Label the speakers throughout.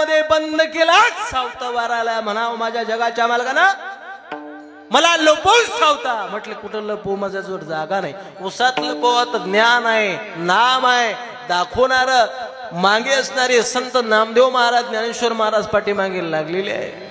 Speaker 1: हृदयामध्ये बंद केला. सावतावाराला म्हणावं माझ्या जगाच्या मालकाना. मला लपवून सावता. म्हटलं कुठं लपवू माझ्या जोड जागा नाही. उसात लपवत ज्ञान आहे नाम आहे. दाखवणार मागे असणारे संत नामदेव महाराज ज्ञानेश्वर महाराज पाठी मागे लागलेले आहे.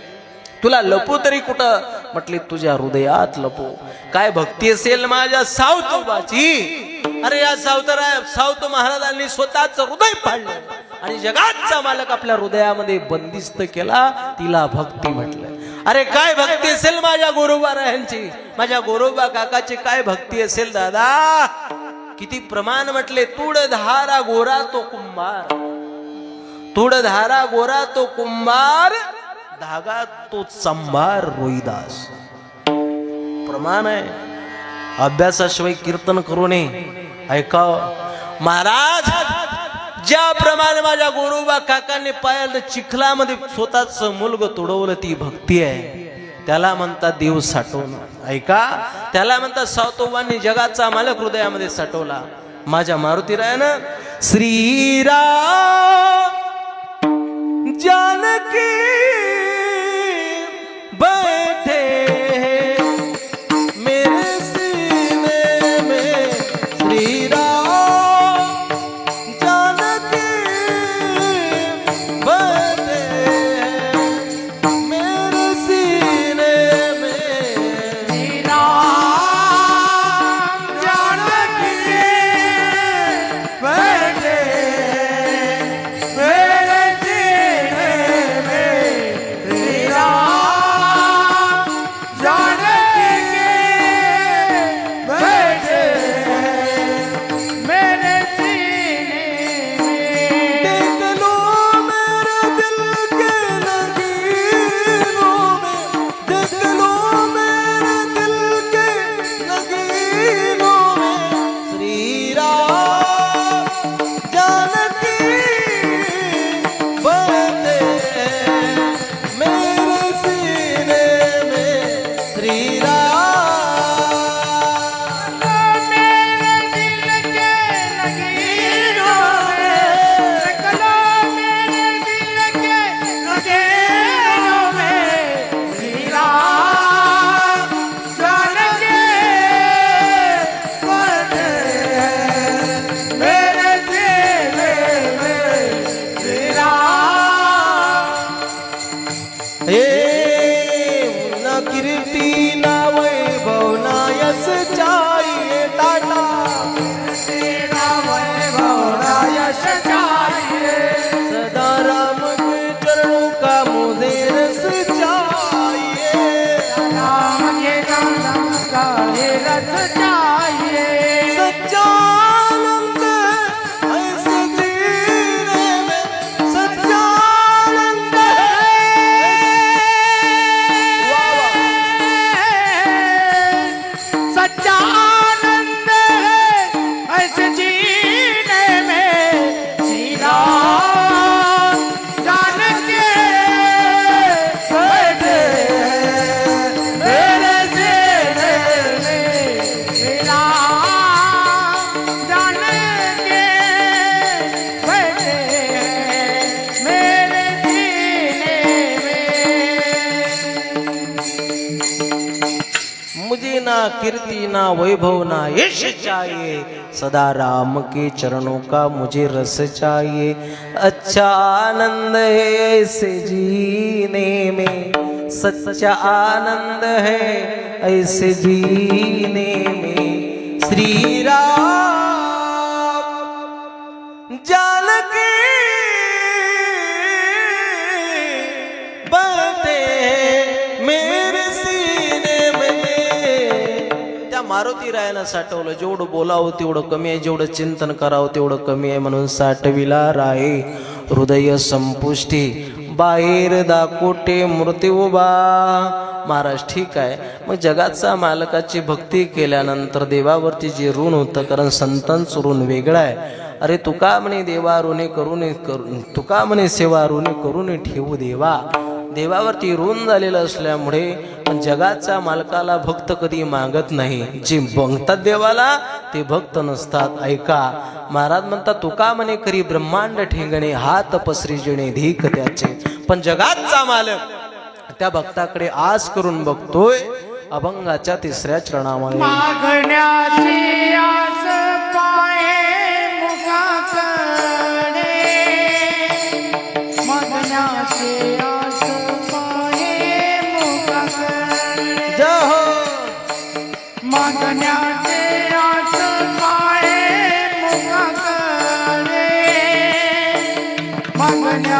Speaker 1: तुला लपू तरी कुठं? म्हटले तुझ्या हृदयात लपू. काय भक्ती असेल माझ्या सावतोबाची? अरे या सावतरा सावत महाराजांनी स्वतःच हृदय पाडलं. आणि जगाचा मालक आपल्या हृदयामध्ये बंदिस्त केला तिला भक्ती म्हटलं. अरे काय भक्ती असेल माझ्या गोरोबा यांची? माझ्या गोरोबा काकाची काय भक्ती असेल दादा? किती प्रमाण म्हटले तुड धारा गोरा तो कुंभार. तुड धारा गोरा तो कुंभार धागा तो चंभार रोहिदास. प्रमाण आहे. अभ्यासाशिवाय कीर्तन करू नये. ऐका महाराज ज्याप्रमाणे माझ्या गोरोबा काकांनी पायाला चिखलामध्ये स्वतःच मुलग तुडवलं ती भक्ती आहे. त्याला म्हणतात देव साठवणं ऐका त्याला म्हणतात सावतोबांनी जगाचा मालक हृदयामध्ये साठवला. माझ्या मारुती श्रीरा जानकी कीर्ती ना वैभव नायस यश चाहिए ना कीर्ति ना वैभव ना यश चाहिए सदा राम के चरणों का मुझे रस चाहिए अच्छा आनंद है ऐसे जीने में सच्चा आनंद है ऐसे जीने में श्री राम जानकी मारुती रायानं साठवलं. जेवढं बोलावं तेवढं कमी आहे. जेवढं चिंतन करावं तेवढं कमी आहे म्हणून साठविला राये. हृदय संपुष्टी. बाहेर दाकोटे मृत्यू उभा. महाराज ठीक आहे. मग जगाचा मालकाची भक्ती केल्यानंतर देवावरती जे ऋण होतं कारण संतांचं ऋण वेगळं आहे. अरे तुका म्हणे देवा ऋणे करून करू तुका म्हणे सेवा ऋणे करून ठेवू देवा. देवावरती ऋण झालेलं असल्यामुळे पण जगाच्या मालकाला भक्त कधी मागत नाही. जे बघतात देवाला ते भक्त नसतात. ऐका महाराज म्हणतात तुका म्हणे करी ब्रह्मांड ठेंगणे हात पसरी जिणे धीक त्याचे. पण जगातचा मालक त्या भक्ताकडे आस करून बघतोय अभंगाच्या तिसऱ्या चरणामध्ये.
Speaker 2: मंगण्या